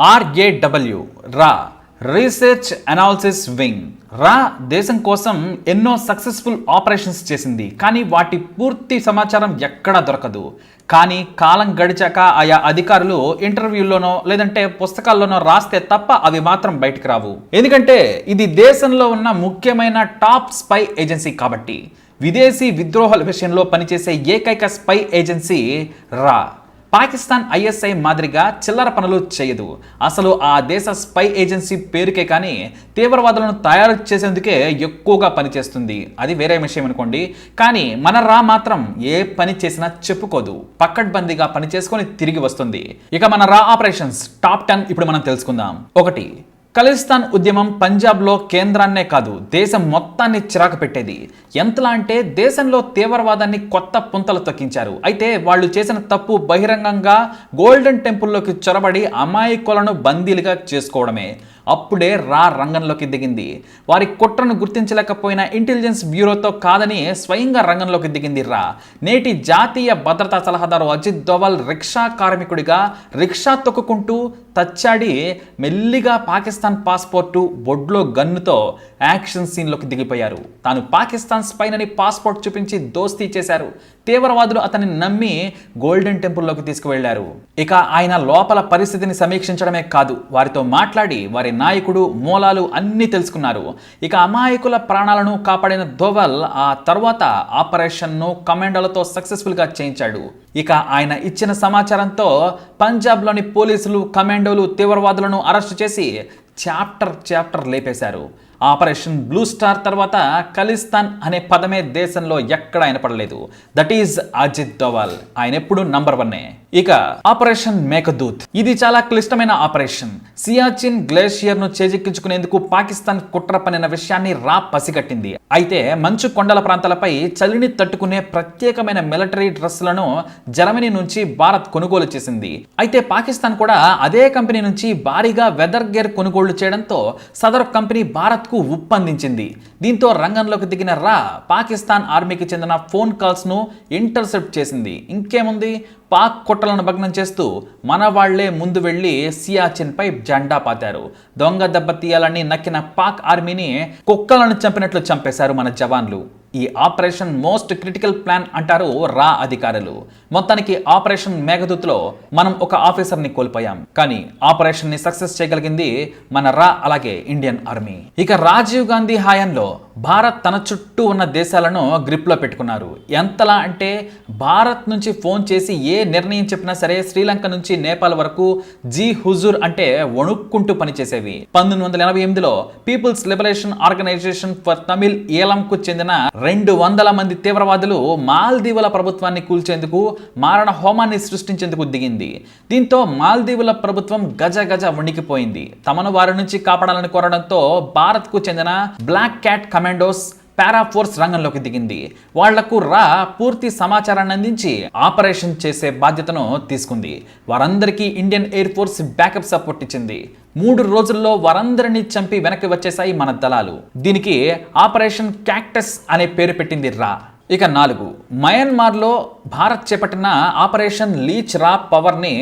RAW రా. Research analysis wing. రా దేశం కోసం ఎన్నో సక్సెస్ఫుల్ ఆపరేషన్స్ చేసింది కానీ వాటి పూర్తి సమాచారం ఎక్కడా దొరకదు. కానీ కాలం గడిచాక ఆయా అధికారులు ఇంటర్వ్యూలోనో లేదంటే పుస్తకాల్లోనో రాస్తే తప్ప అవి మాత్రం బయటకు రావు. ఎందుకంటే ఇది దేశంలో ఉన్న ముఖ్యమైన టాప్ స్పై ఏజెన్సీ కాబట్టి. విదేశీ విద్రోహాల విషయంలో పనిచేసే ఏకైక స్పై ఏజెన్సీ రా. పాకిస్తాన్ ఐఎస్ఐ మాదిరిగా చిల్లర పనులు చేయదు. అసలు ఆ దేశ స్పై ఏజెన్సీ పేరుకే కానీ తీవ్రవాదులను తయారు చేసేందుకే ఎక్కువగా పనిచేస్తుంది. అది వేరే విషయం అనుకోండి. కానీ మన రా మాత్రం ఏ పని చేసినా చెప్పుకోదు. పక్కడ్బందీగా పని చేసుకొని తిరిగి వస్తుంది. ఇక మన రా ఆపరేషన్స్ టాప్ టెన్ ఇప్పుడు మనం తెలుసుకుందాం. ఒకటి ఖలిస్తాన్ ఉద్యమం పంజాబ్లో కేంద్రాన్నే కాదు దేశం మొత్తాన్ని చిరాకు పెట్టేది. ఎంతలా అంటే దేశంలో తీవ్రవాదాన్ని కొత్త పుంతలు తొక్కించారు. అయితే వాళ్ళు చేసిన తప్పు బహిరంగంగా గోల్డెన్ టెంపుల్లోకి చొరబడి అమాయకులను బందీలుగా చేసుకోవడమే. అప్పుడే రా రంగంలోకి దిగింది. వారి కుట్రను గుర్తించలేకపోయిన ఇంటెలిజెన్స్ బ్యూరోతో కాదని స్వయంగా రంగంలోకి దిగింది రా. నేటి జాతీయ భద్రతా సలహాదారు అజిత్ దోవల్ రిక్షా కార్మికుడిగా రిక్షా తొక్కుకుంటూ తచ్చాడి మెల్లిగా పాకిస్తాన్ పాస్పోర్టు బొడ్లో గన్నుతో యాక్షన్ సీన్లోకి దిగిపోయారు. తాను పాకిస్తాన్ స్పైనని పాస్పోర్ట్ చూపించి దోస్తీ చేశారు. తీవ్రవాదులు అతన్ని నమ్మి గోల్డెన్ టెంపుల్లోకి తీసుకువెళ్ళారు. ఇక ఆయన లోపల పరిస్థితిని సమీక్షించడమే కాదు వారితో మాట్లాడి వారి నాయకుడు మూలాలు అన్నీ తెలుసుకున్నారు. ఇక అమాయకుల ప్రాణాలను కాపాడిన దోవల్ ఆ తర్వాత ఆపరేషన్ను కమాండోలతో సక్సెస్ఫుల్గా చేయించాడు. ఇక ఆయన ఇచ్చిన సమాచారంతో పంజాబ్లోని పోలీసులు పాండవులు తీవ్రవాదులను అరెస్టు చేసి చాప్టర్ చాప్టర్ లేపేశారు. ఆపరేషన్ బ్లూ స్టార్ తర్వాత ఖలిస్తాన్ అనే పదమే దేశంలో ఎక్కడ ఆయన పడలేదు దట్ ఈజ్ అజిత్ దోవాల్. ఆయన ఎప్పుడు నంబర్ వన్నే. ఇక ఆపరేషన్ మేఘదూత్. ఇది చాలా క్లిష్టమైన ఆపరేషన్. సియాచిన్ గ్లేషియర్ను చేజిక్కించుకునేందుకు పాకిస్తాన్ కుట్ర పనిన విషయాన్ని రా పసిగట్టింది. అయితే మంచు కొండల ప్రాంతాలపై చలిని తట్టుకునే ప్రత్యేకమైన మిలిటరీ డ్రెస్లను జర్మనీ నుంచి భారత్ కొనుగోలు చేసింది. అయితే పాకిస్తాన్ కూడా అదే కంపెనీ నుంచి భారీగా వెదర్ గేర్ కొనుగోళ్ళు చేయడంతో సదరు కంపెనీ భారత్కు ఉప్పందించింది. దీంతో రంగంలోకి దిగిన రా పాకిస్తాన్ ఆర్మీకి చెందిన ఫోన్ కాల్స్ను ఇంటర్సెప్ట్ చేసింది. ఇంకేముంది? పాక్ కుట్రలను భగ్నం చేస్తూ మన వాళ్ళే ముందు వెళ్ళి సియాచిన్పై జెండా పాతారు. దొంగ దెబ్బ తీయాలని నక్కిన పాక్ ఆర్మీని కుక్కలను చంపినట్లు చంపేశారు మన జవాన్లు. ఈ ఆపరేషన్ మోస్ట్ క్రిటికల్ ప్లాన్ అంటారు రా అధికారులు. మొత్తానికి ఆపరేషన్ మేఘదూత్లో మనం ఒక ఆఫీసర్ని కోల్పోయాం. కానీ ఆపరేషన్ని సక్సెస్ చేయగలిగింది మన రా అలాగే ఇండియన్ ఆర్మీ. ఇక రాజీవ్ గాంధీ హయాంలో భారత్ తన చుట్టూ ఉన్న దేశాలను గ్రిప్లో పెట్టుకున్నారు. ఎంతలా అంటే భారత్ నుంచి ఫోన్ చేసి ఏ నిర్ణయం చెప్పినా సరే శ్రీలంక నుంచి నేపాల్ వరకు జీ హుజూర్ అంటే వణుక్కుంటూ పనిచేసేవి. పంతొమ్మిది వందల ఎనభై ఎనిమిదిలో people's liberation organization for Tamil ఏలంకు చెందిన రెండు వందల మంది తీవ్రవాదులు మాల్దీవుల ప్రభుత్వాన్ని కూల్చేందుకు మారణ హోమాన్ని సృష్టించేందుకు దిగింది. దీంతో మాల్దీవుల ప్రభుత్వం గజ గజ వణికిపోయింది. తమను వారి నుంచి కాపాడాలని కోరడంతో భారత్కు చెందిన బ్లాక్ క్యాట్ కమాండోస్ పారాఫోర్స్ రంగంలోకి దిగింది. వాళ్ళకు రా పూర్తి సమాచారాన్ని అందించి ఆపరేషన్ చేసే బాధ్యతను తీసుకుంది. వారందరికీ Indian air force backup support ఇచ్చింది. మూడు రోజుల్లో వారందరినీ చంపి వెనక్కి వచ్చేసాయి మన దళాలు. దీనికి ఆపరేషన్ క్యాక్టస్ అనే పేరు పెట్టింది రా. ఇక నాలుగు. మయన్మార్లో భారత్ చేపట్టిన ఆపరేషన్ లీచ్ రా పవర్ని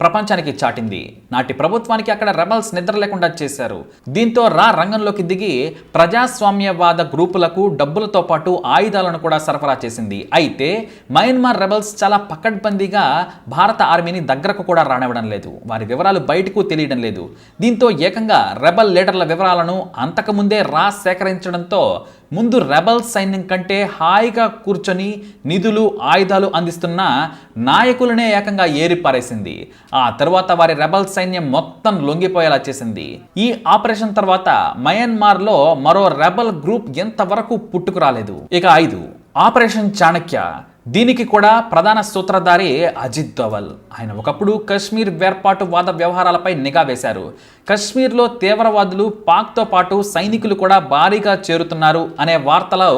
ప్రపంచానికి చాటింది. నాటి ప్రభుత్వానికి అక్కడ రెబల్స్ నిద్ర లేకుండా చేశారు. దీంతో రా రంగంలోకి దిగి ప్రజాస్వామ్యవాద గ్రూపులకు డబ్బులతో పాటు ఆయుధాలను కూడా సరఫరా చేసింది. అయితే మయన్మార్ రెబల్స్ చాలా పకడ్బందీగా భారత ఆర్మీని దగ్గరకు కూడా రానివ్వడం లేదు. వారి వివరాలు బయటకు తెలియడం లేదు. దీంతో ఏకంగా రెబల్ లీడర్ల వివరాలను అంతకుముందే రా సేకరించడంతో ముందు రెబల్ సైన్యం కంటే హాయిగా కూర్చొని నిధులు ఆయుధాలు అందిస్తున్న నాయకులనే ఏకంగా ఏరిపారేసింది. ఆ తర్వాత వారి రెబల్ సైన్యం మొత్తం లొంగిపోయేలా చేసింది. ఈ ఆపరేషన్ తర్వాత మయన్మార్లో మరో రెబల్ గ్రూప్ ఎంతవరకు పుట్టుకురాలేదు? ఇక ఐదు. ఆపరేషన్ చాణక్య. దీనికి కూడా ప్రధాన సూత్రధారి అజిత్ దోవల్. ఆయన ఒకప్పుడు కశ్మీర్ వేర్పాటు వాద వ్యవహారాలపై నిఘా వేశారు. కశ్మీర్లో తీవ్రవాదులు పాక్తో పాటు సైనికులు కూడా భారీగా చేరుతున్నారు అనే వార్తలు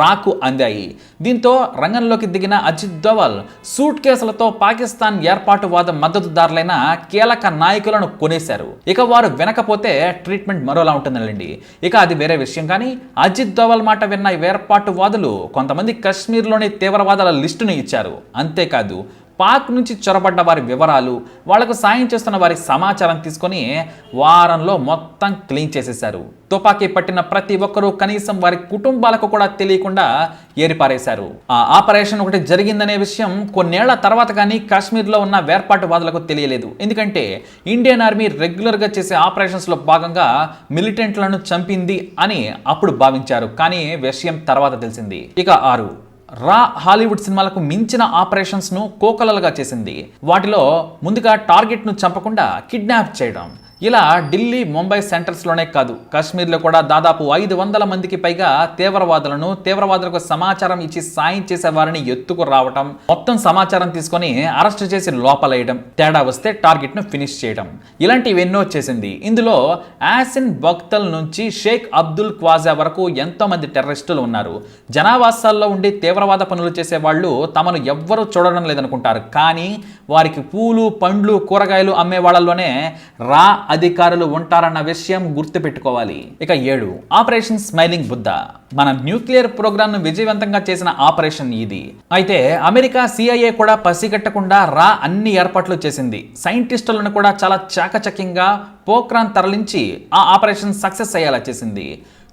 రాకు అందాయి. దీంతో రంగంలోకి దిగిన అజిత్ దోవల్ సూట్ కేసులతో పాకిస్తాన్ ఏర్పాటువాద మద్దతుదారులైన కీలక నాయకులను కొనేశారు. ఇక వారు వినకపోతే ట్రీట్మెంట్ మరోలా ఉంటుందండి ఇక అది వేరే విషయం కానీ అజిత్ దోవల్ మాట విన్న ఏర్పాటువాదులు కొంతమంది కశ్మీర్లోని తీవ్రవాదుల లిస్టును ఇచ్చారు. అంతేకాదు పాక్ నుంచి చొరబడ్డ వారి వివరాలు వాళ్ళకు సాయం చేస్తున్న వారి సమాచారం తీసుకొని వారంలో మొత్తం క్లీన్ చేసేశారు. తుపాకీ పట్టిన ప్రతి ఒక్కరూ కనీసం వారి కుటుంబాలకు కూడా తెలియకుండా ఏరిపారేశారు. ఆ ఆపరేషన్ ఒకటి జరిగిందనే విషయం కొన్నేళ్ళ తర్వాత కానీ కాశ్మీర్లో ఉన్న వేర్పాటువాదులకు తెలియలేదు. ఎందుకంటే ఇండియన్ ఆర్మీ రెగ్యులర్గా చేసే ఆపరేషన్స్లో భాగంగా మిలిటెంట్లను చంపింది అని అప్పుడు భావించారు. కానీ విషయం తర్వాత తెలిసింది. ఇక ఆరు. రా హాలీవుడ్ సినిమాలకు మించిన ఆపరేషన్స్ను కోకలలుగా చేసింది. వాటిలో ముందుగా టార్గెట్ను చంపకుండా కిడ్నాప్ చేయడం. ఇలా ఢిల్లీ ముంబై సెంటర్స్లోనే కాదు. కాశ్మీర్లో కూడా దాదాపు ఐదు వందల మందికి పైగా తీవ్రవాదులను తీవ్రవాదులకు సమాచారం ఇచ్చి సాయం చేసే వారిని ఎత్తుకు రావటం మొత్తం సమాచారం తీసుకొని అరెస్ట్ చేసి లోపలేయడం తేడా వస్తే టార్గెట్ను ఫినిష్ చేయడం. ఇలాంటివి ఎన్నో చేసింది. ఇందులో యాసిన్ బక్తల్ నుంచి షేక్ అబ్దుల్ క్వాజా వరకు ఎంతో మంది టెర్రరిస్టులు ఉన్నారు. జనావాసాల్లో ఉండి తీవ్రవాద పనులు చేసే వాళ్ళు తమను ఎవ్వరూ చూడడం లేదనుకుంటారు. కానీ వారికి పూలు పండ్లు కూరగాయలు అమ్మే వాళ్ళలోనే రా అధికారులు ఉంటారన్న విషయం గుర్తుపెట్టుకోవాలి. ఇక ఏడు ఆపరేషన్ స్మైలింగ్ బుద్ధ. మన న్యూక్లియర్ ప్రోగ్రామ్ను విజయవంతంగా చేసిన ఆపరేషన్ ఇది. అయితే అమెరికా సిఐఏ కూడా పసిగట్టకుండా రా అన్ని ఏర్పాట్లు చేసింది. సైంటిస్టులను కూడా చాలా చాకచక్యంగా పోక్రాన్ తరలించి ఆ ఆపరేషన్ సక్సెస్ అయ్యేలా చేసింది.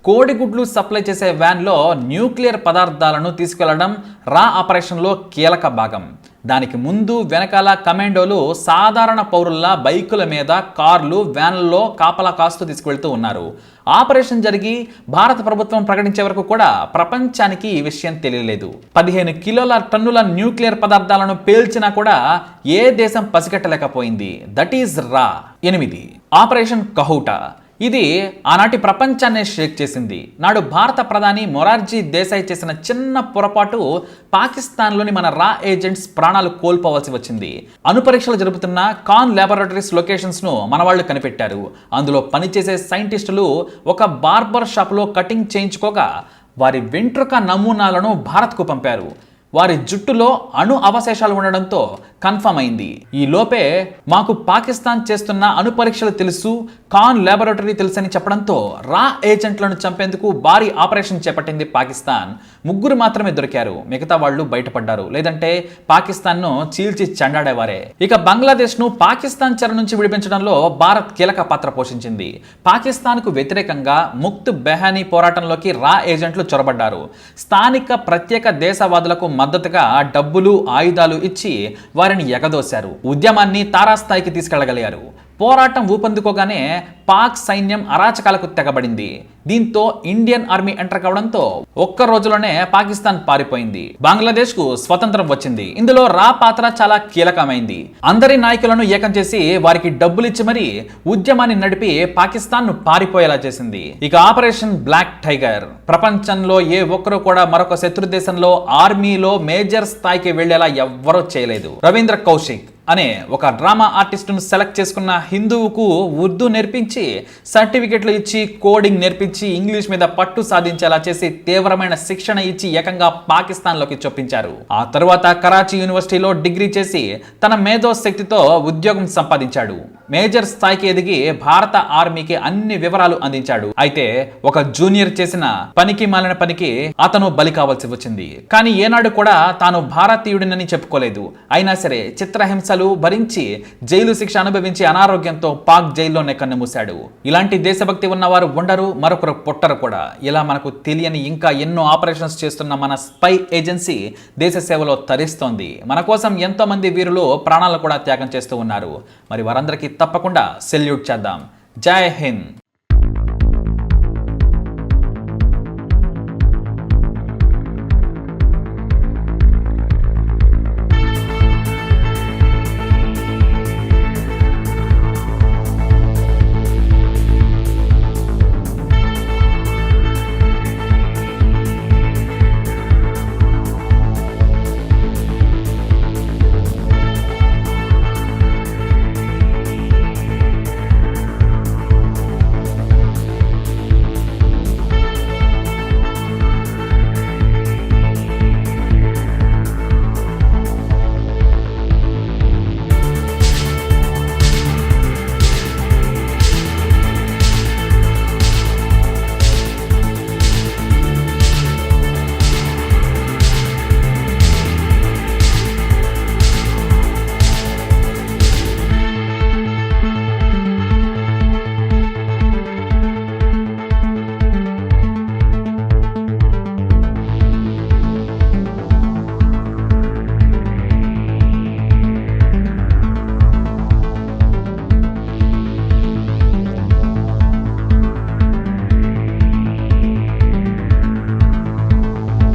కోడిగుడ్లు సప్లై చేసే వ్యాన్లో న్యూక్లియర్ పదార్థాలను తీసుకెళ్ళడం రా ఆపరేషన్లో కీలక భాగం. దానికి ముందు వెనకాల కమాండోలు సాధారణ పౌరుల్లా బైకుల మీద కార్లు వ్యాన్లలో కాపలా కాస్తూ తీసుకువెళ్తూ ఉన్నారు. ఆపరేషన్ జరిగి భారత ప్రభుత్వం ప్రకటించే వరకు కూడా ప్రపంచానికి ఈ విషయం తెలియలేదు. పదిహేను కిలోల టన్నుల న్యూక్లియర్ పదార్థాలను పేల్చినా కూడా ఏ దేశం పసిగట్టలేకపోయింది. దట్ ఈజ్ రా. ఎనిమిది. ఆపరేషన్ కహూటా. ఇది ఆనాటి ప్రపంచాన్ని షేక్ చేసింది. నాడు భారత ప్రధాని మొరార్జీ దేశాయ్ చేసిన చిన్న పొరపాటు పాకిస్తాన్లోని మన రా ఏజెంట్స్ ప్రాణాలు కోల్పోవలసి వచ్చింది. అనుపరీక్షలు జరుపుతున్న కాన్ ల్యాబొరేటరీస్ లొకేషన్స్ను మన వాళ్ళు కనిపెట్టారు. అందులో పనిచేసే సైంటిస్టులు ఒక బార్బర్ షాప్లో కటింగ్ చేయించుకోగా వారి వెంట్రుక నమూనాలను భారత్కు పంపారు. వారి జుట్టులో అణు అవశేషాలు ఉండడంతో కన్ఫర్మ్ అయింది. ఈ లోపే మాకు పాకిస్తాన్ చేస్తున్న అణు పరీక్షలు తెలుసు కాన్ ల్యాబొరేటరీ తెలుసని చెప్పడంతో రా ఏజెంట్లను చంపేందుకు భారీ ఆపరేషన్ చేపట్టింది పాకిస్తాన్. ముగ్గురు మాత్రమే దొరికారు. మిగతా వాళ్ళు బయటపడ్డారు. లేదంటే పాకిస్తాన్ను చీల్చి చెండాడేవారే. ఇక బంగ్లాదేశ్ను పాకిస్తాన్ చెర నుంచి విడిపించడంలో భారత్ కీలక పాత్ర పోషించింది. పాకిస్తాన్కు వ్యతిరేకంగా ముక్త్ బెహానీ పోరాటంలోకి రా ఏజెంట్లు చొరబడ్డారు. స్థానిక ప్రత్యేక దేశవాదులకు మద్దతుగా డబ్బులు ఆయుధాలు ఇచ్చి వారిని ఎగదోశారు. ఉద్యమాన్ని తారాస్థాయికి తీసుకెళ్ళగలిగారు. పోరాటం ఊపందుకోగానే పాక్ సైన్యం అరాచకాలకు తెగబడింది. దీంతో ఇండియన్ ఆర్మీ ఎంటర్ కావడంతో ఒక్క రోజులోనే పాకిస్తాన్ పారిపోయింది. బంగ్లాదేశ్కు స్వతంత్రం వచ్చింది. ఇందులో రా పాత్ర చాలా కీలకమైంది. అందరి నాయకులను ఏకం చేసి వారికి డబ్బులు ఇచ్చి మరీ ఉద్యమాన్ని నడిపి పాకిస్తాన్ను పారిపోయేలా చేసింది. ఇక ఆపరేషన్ బ్లాక్ టైగర్. ప్రపంచంలో ఏ ఒక్కరు కూడా మరొక శత్రు దేశంలో ఆర్మీలో మేజర్ స్థాయికి వెళ్ళేలా ఎవ్వరూ చేయలేదు. రవీంద్ర కౌశిక్. అనే ఒక డ్రామా ఆర్టిస్టును సెలెక్ట్ చేసుకున్న హిందువుకు ఉర్దూ నేర్పించి సర్టిఫికెట్లు ఇచ్చి కోడింగ్ నేర్పించి ఇంగ్లీష్ మీద పట్టు సాధించేలా చేసి తీవ్రమైన శిక్షణ ఇచ్చి ఏకంగా పాకిస్తాన్లోకి చొప్పించారు. ఆ తరువాత కరాచీ యూనివర్సిటీలో డిగ్రీ చేసి తన మేధో శక్తితో ఉద్యోగం సంపాదించాడు. మేజర్ స్థాయికి ఎదిగి భారత ఆర్మీకి అన్ని వివరాలు అందించాడు. అయితే ఒక జూనియర్ చేసిన పనికి మాలిన పనికి అతను బలి కావాల్సి వచ్చింది. కానీ ఏనాడు కూడా తాను భారతీయుడినని చెప్పుకోలేదు. అయినా సరే చిత్రహింస చిత్రహింసలు భరించి జైలు శిక్ష అనుభవించి అనారోగ్యంతో పాక్ జైల్లోనే కన్నుమూశాడు. ఇలాంటి దేశభక్తి ఉన్నవారు ఉండరు మరొకరు పుట్టరు కూడా. ఇలా మనకు తెలియని ఇంకా ఎన్నో ఆపరేషన్స్ చేస్తున్న మన స్పై ఏజెన్సీ దేశ సేవలో తరిస్తోంది. మన కోసం ఎంతో మంది వీరులు ప్రాణాలు కూడా త్యాగం చేస్తూ ఉన్నారు. మరి వారందరికీ తప్పకుండా సెల్యూట్ చేద్దాం. జై హింద్.